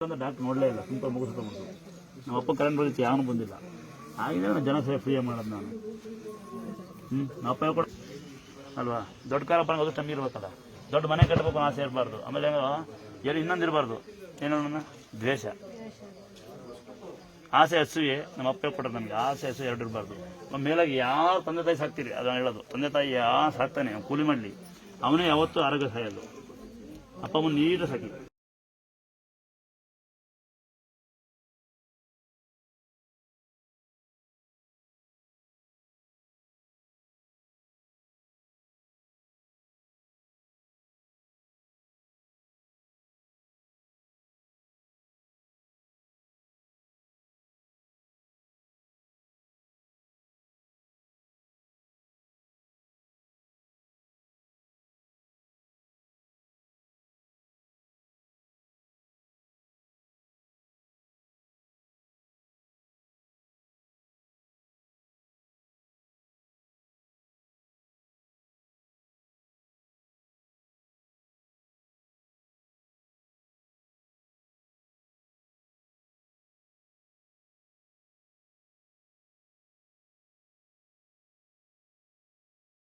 Doctor ನೋಡಲೇ ಇಲ್ಲ ತುಂಬ ಮುಗಿಸ್ತಾ ಬಿಡ್ತು ನಮ್ಮ ಅಪ್ಪ ಕರೆಂಟ್ ಬಂದಿತ್ತು, ಯಾವನು ಬಂದಿಲ್ಲ. ಆಗಿದೆ ನಾನು ಜನ ಸೇವೆ ಫ್ರೀಯಾಗಿ ಮಾಡೋದು ನಾನು? ಹ್ಞೂ ನಮ್ಮ ಅಪ್ಪ ಕೂಡ ಅಲ್ವಾ? ದೊಡ್ಡ ಕಾರಪ್ಪ ಅದು ಟಮ್ಮಿ ಇರ್ಬೇಕಲ್ಲ ದೊಡ್ಡ ಮನೆ ಕಟ್ಟಬೇಕು ಆಸೆ ಇರಬಾರ್ದು. ಆಮೇಲೆ ಏನು ಇನ್ನೊಂದು ಇರಬಾರ್ದು. ಏನೋ ನನ್ನ ದ್ವೇಷ. ಆಸೆ ಹಸುವೆ, ನಮ್ಮ ಅಪ್ಪ ಕೊಟ್ಟರು ನಮಗೆ ಆಸೆ ಹಸು ಎರಡು ಇರಬಾರ್ದು. ನಮ್ಮ ಮೇಲಾಗಿ ಯಾರು ತಂದೆ ತಾಯಿ ಸಾಕ್ತೀರಿ? ಅದನ್ನ ಹೇಳೋದು. ತಂದೆ ತಾಯಿ ಯಾರು ಸಾಕ್ತಾನೆ? ಕೂಲಿ ಮಾಡಲಿ. ಅವನೇ ಯಾವತ್ತೂ ಆರೋಗ್ಯ ಸಾಯೋದು ಅಪ್ಪ ಅಮ್ಮನ ನೀರು ಸಾಕಿ.